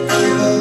Música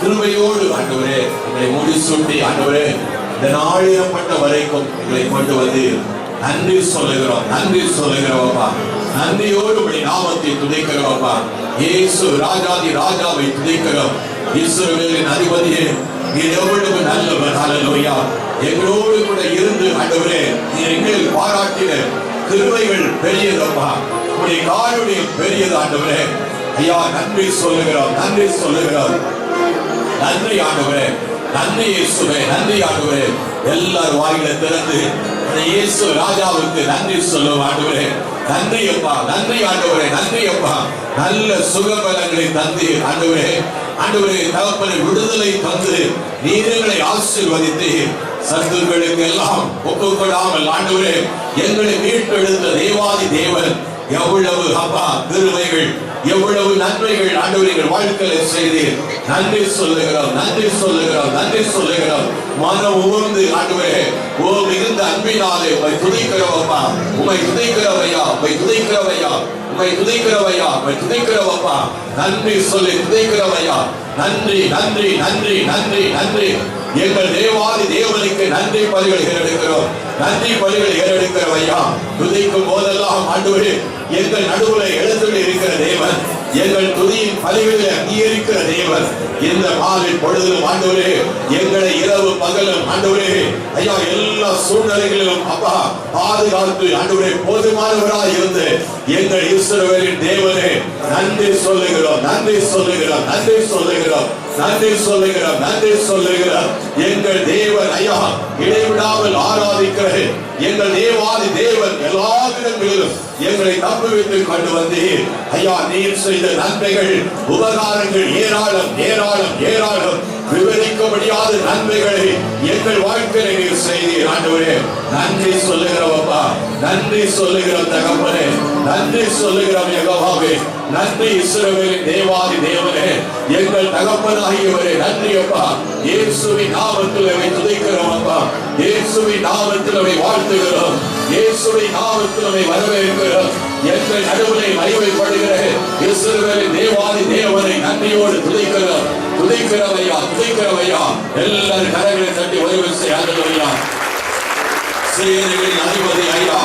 கிருபையோடு ஆண்டவரே எங்களை முடிசூட்டி ஆண்டவரே இந்த நாளிடப்பட்ட வரைக்கும் எங்களை கொண்டு வந்து நன்றி சொல்லுகிறோம் நன்றி சொல்லுகிறோம்ப்பா நன்றியோடு உடைய நாமத்தை துதைக்கிறோம்ப்பா இயேசு ராஜாதி ராஜாவை துதைக்கிறோம். இஸ்ரவேலின் அதிபதியே நீர் எவ்வளவு நல்லவர் ஹalleluya எங்களோடு கூட இருந்து ஆண்டவரே நீர் எங்கள் பாராட்டின கிருபைகள் பெரியதப்பா உடைய காருடைய பெரியது ஆண்டவரே. ஐயா நன்றி சொல்லுகிறோம் நன்றி சொல்லுகிறோம். நன்றி ஆண்டவரே நன்றி இயேசுவே நன்றி ஆண்டவரே எல்லார் வாயில திறந்து அந்த இயேசு ராஜாவுக்கு நன்றி சொல்லும் ஆண்டவரே. நன்றி அப்பா நன்றி ஆண்டவரே நன்றி அப்பா. நல்ல சுகபலங்களை தந்து ஆண்டவரே. ஆண்டவரே தகப்பனை விடுதலை தந்து நீரங்களை ஆசீர்வதித்து சத்துக்களுக்கு எல்லாம் ஒப்புக்கொடாமல் ஆண்டவரே எங்களை மீட்டெடுத்த தேவாதி தேவன் எவ்வளவு அப்பா திருமைகள் எவ்வளவு நன்மைகள் ஆண்டவர்கள் வாழ்க்கையில செய்தீர். நன்றி சொல்லுகிறோம் நன்றி சொல்லுகிறோம் நன்றி சொல்லுகிறோம். மனம் உணர்ந்து ஆண்டவரே ஓ மிகுந்த அன்பினாலே உமை துதிக்கிறவப்பா உமை துதிக்கிறவையா உமை துதிக்கிறவையா உமை துதிக்கிறவையா உமை துதிக்கிறவப்பா நன்றி சொல்லி துதிக்கிறவையா நன்றி நன்றி நன்றி நன்றி நன்றி. எங்கள் தேவாதி தேவனுக்கு நன்றி பலிகளை எடுக்கிறோம் நன்றி பலிகளை ஏறெடுக்கிறவையா? துதிக்கும் போதெல்லாம் ஆண்டவரே எங்கள் நடுவுல எழுந்துள்ள இருக்கிற தேவன் எங்கள் துதியின் பலிகளை அங்கீகரிக்கிற தேவன். இந்த மாலை பொழுதிலும் ஆண்டவரே எங்களை இரவு பகலும் ஆண்டவரே ஐயா எல்லா சூழ்நிலைகளிலும் அப்பா பாதுகாத்து ஆண்டவரே போதுமானவராய் இருந்து எங்கள் இஸ்ரவேலின் தேவனே நன்றி சொல்லுகிறோம் நன்றி சொல்லுகிறோம் நன்றி சொல்லுகிறோம். நன்றி சொல்லுகிறோம் நன்றி சொல்லுகிறோம் எங்கள் தேவன் ஐயா இடைவிடாமல் ஆராதிக்கிறது. எங்கள் தேவாதி தேவன் எல்லா இடங்களிலும் எங்களை தப்புவித்து கொண்டு வந்து ஐயா நீர் செய்த நன்மைகள் உபகாரங்கள் ஏராளம் ஏராளம் ஏராளம். விவரிக்க முடியாத நன்மைகளை எங்கள் வாழ்க்கையை நீர் செய்தீர் ஆண்டவரே. நன்றி சொல்லுகிறவப்பா நன்றி சொல்லுகிற தகப்பனே நன்றி சொல்லுகிற யகவாவே. நன்றி இஸ்ரவேலின் தேவாதி தேவனே எங்கள் தகப்பனாகியவரே நன்றி அப்பா. இயேசுவின் நாமத்தில் அவை துதைக்கிறோம் அப்பா. இயேசுவின் நாமத்தில் அவை வாழ்த்துகிறோம். இயேசுவின் நாமத்தில் அவை வரவேற்கிறோம். எங்கள் நடுவிலை மறைவைப்படுகிற இஸ்ரவேலின் தேவாதி தேவனை நன்றியோடு துதிக்கிறோம். துதிக்கிறவையா துதிக்கிறவையா? எல்லாரும் கரங்களை தட்டி உதவி செய்யாதவையா சேனைகளின் அதிபதி ஐயா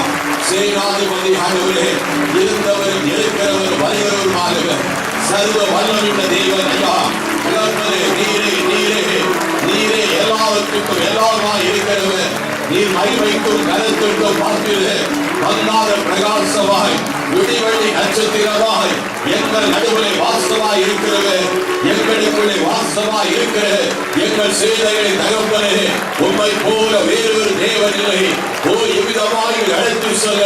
சேனாதிபதி ஆண்டவரே இருந்தவரும் இருக்கிறவரும் வருகிறவருமானவர் சர்வ வல்லமிட்ட தேவன் ஐயா இளம்பரே நீரே நீரே நீரே எல்லாவற்றுக்கும் எல்லாருமாய் இருக்கிறவர். நீர் மகிமைக்கும் கருத்துக்கும் பார்ப்பீர்கள் வந்தாத பிரகாசமாய் விடிவெளி நட்சத்திரமாக எங்கள் நடுவிலே வாசமாய் இருக்கிறது. எங்களுக்குள்ளே வாசமாய் இருக்கிறது. எங்கள் செய்திகளை தகப்பனே உண்மை போல வேறொரு தேவன் இல்லை. ஓ எவ்விதமாய் அழைத்து சொல்ல.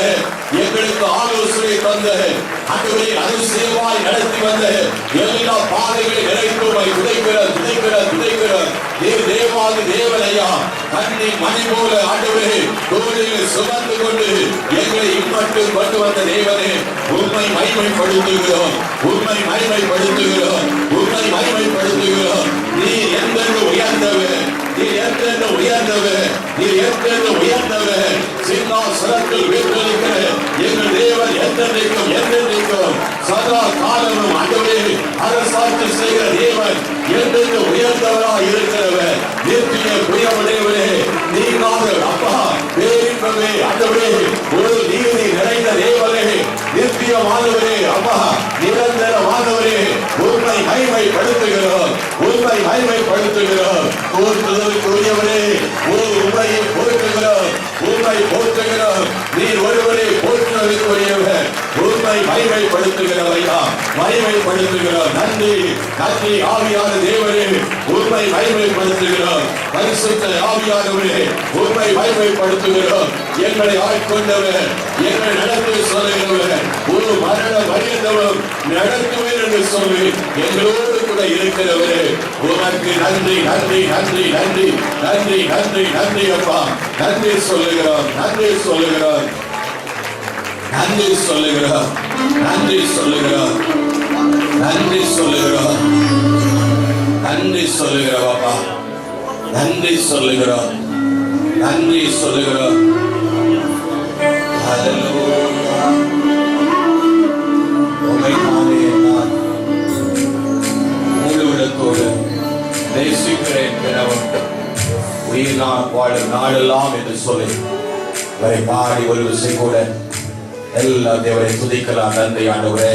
எங்களுக்கு ஆலோசனை தந்த அன்றுவரை அதிசயமாய் நடத்தி வந்த எல்லா பாதைகளை நிறைத்து உம்மை துடைக்கிற துடைக்கிற துடைக்கிற. நீர் தேவாதி தேவனையா? தன்னை மணி போல ஆண்டவரே தோளில் சுமந்து கொண்டு எங்களை இம்மட்டும் கொண்டு வந்த தேவனே. உண்மை மகிமைப்படுத்துகிறோம் உண்மை மகிமைப்படுத்துகிறோம் உண்மை மகிமைப்படுத்துகிறோம் நீ எந்தென்று உயர்ந்தவர். நீ எந்தெந்த உயர்ந்தவர். நீ எந்தெந்த உயர்ந்தவர். சிங்காசனத்தில் வீட்டிருக்கிற எங்கள் தேவன் எந்தெந்தைக்கும் எந்தென்றைக்கும் சதா காலமும் ஆண்டவரே அரசாட்சி செய்கிற தேவன் எந்தென்று உயர்ந்தவராய் இருக்கிறவர். நித்திய புயமுடையவரே நீங்காத அப்பா பேரின்பமே ஆண்டவரே ஒரு நித்தியமானவரே அப்பா நிரந்தரமானவரே உண்மை மகிமைப்படுத்துகிறோம் உண்மை மகிமைப்படுத்துகிறோம் போற்றுதலுக்குரியவரே ஒரு உண்மையை போற்றுகிறோம் உண்மை போற்றுகிறோம். நீர் ஒருவரே போற்றுவதற்குரியவர் உண்மை மகிமைப்படுத்துகிறவையா மகிமைப்படுத்துகிறோம். நன்றி. நன்றி ஆவியான தேவரே. உண்மை மகிமைப்படுத்துகிறோம். பரிசுத்த ஆவியானவரே உண்மை மகிமைப்படுத்துகிறோம். எங்களை ஆட்கொண்டவர் எங்களை நடத்தி சொல்லுகிறவர். ஒரு மரண மரியந்தவரும் நடத்துவேன் என்று சொல்லி எங்களோடு கூட இருக்கிறவரே உனக்கு நன்றி நன்றி நன்றி நன்றி நன்றி நன்றி நன்றி அப்பா. நன்றி சொல்லுகிறோம் நன்றி சொல்லுகிறோம். நன்றி சொல்லுகிறோம் நன்றி சொல்லுகிறோம். நன்றி சொல்லுகிறோம் நன்றி சொல்லுகிறோம் அப்பா நன்றி சொல்லுகிறோம் நன்றி சொல்லுகிறோம் Hallelujah. நேசிக்கிறேன் எனவும் உயிர் நான் வாழும் நாளெல்லாம் என்று சொல்லி வரை பாடி ஒரு விசை கூட எல்லா தேவரை துதிக்கலாம். நன்றி ஆண்டவரே.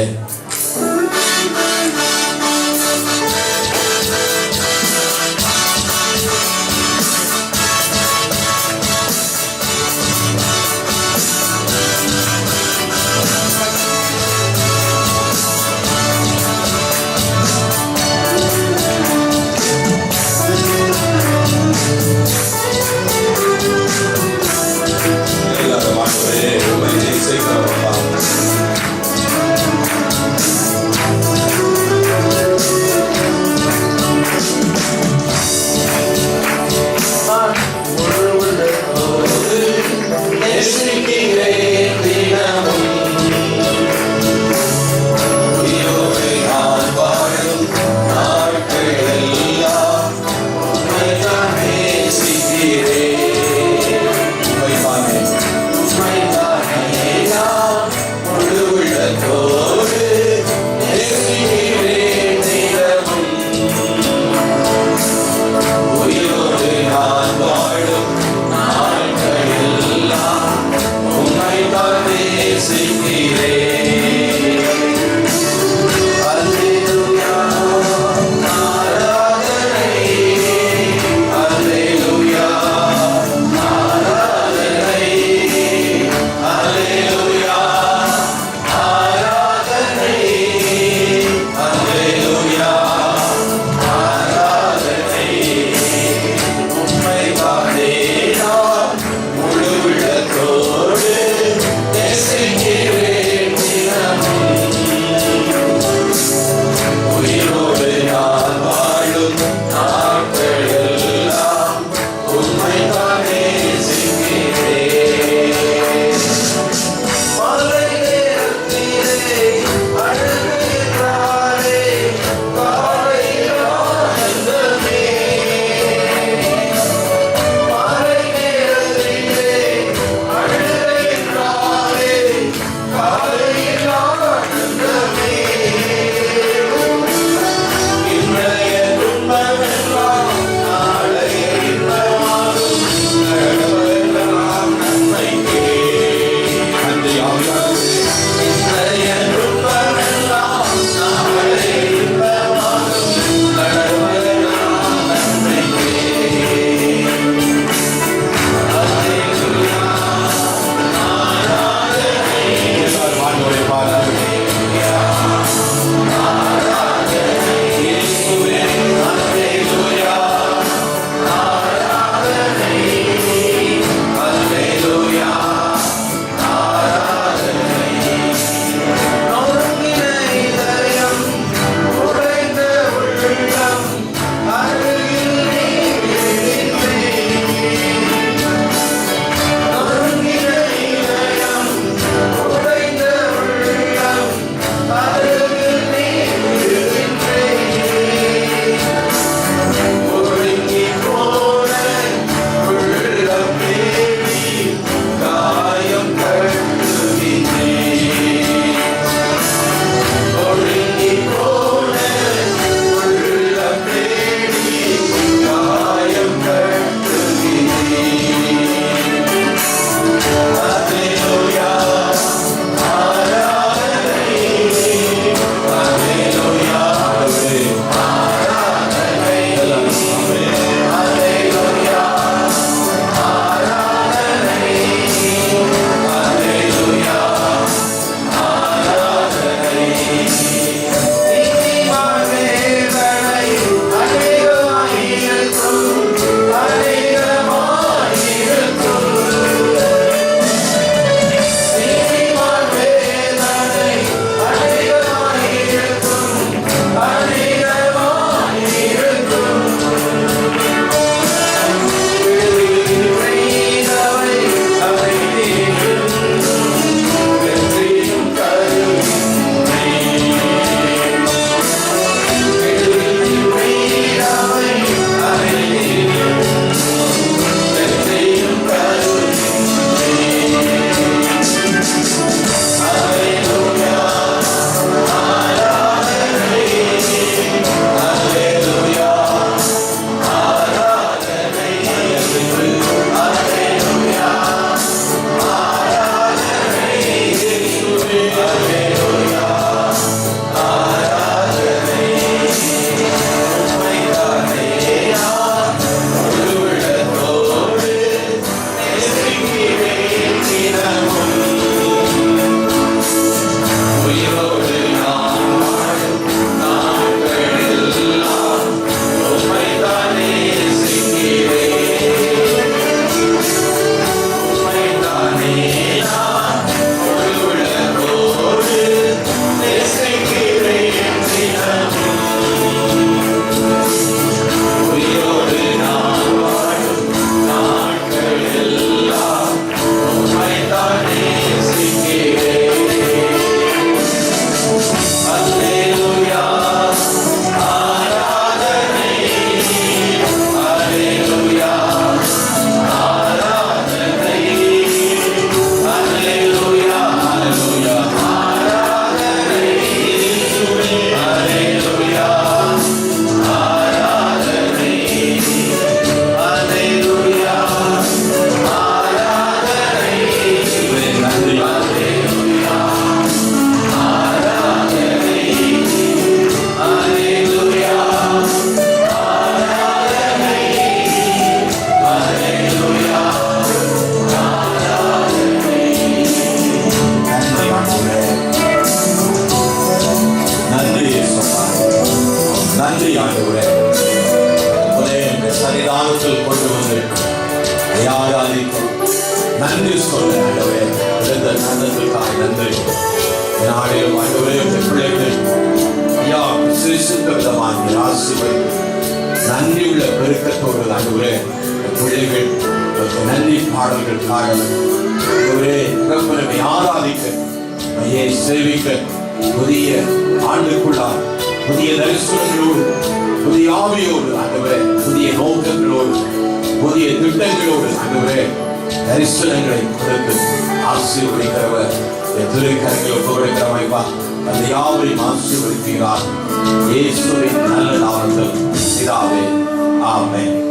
விசேஷித்த விதமாக ஆசிர்வதி நன்றி உள்ள பெருக்கத்தோடு ஆண்டவரே பிள்ளைகள் நன்றி பாடல்கள் காரணம் ஒரே தகப்பனை ஆராதிக்க மையை சேவிக்க புதிய ஆண்டுக்குள்ளார் புதிய தரிசனங்களோடு புதிய ஆவியோடு ஆண்டவரே புதிய நோக்கங்களோடு புதிய திட்டங்களோடு ஆண்டவரே தரிசனங்களை கொடுத்து ஆசீர்வதிக்கிறவர் திருக்கரங்களை ஒப்புக்கொடுக்கிறமைப்பா அந்த யாவரையும் ஆசீர்வதிக்கிறார் இயேசுவின் நல்ல நாமத்தில் பிதாவே. ஆமென்.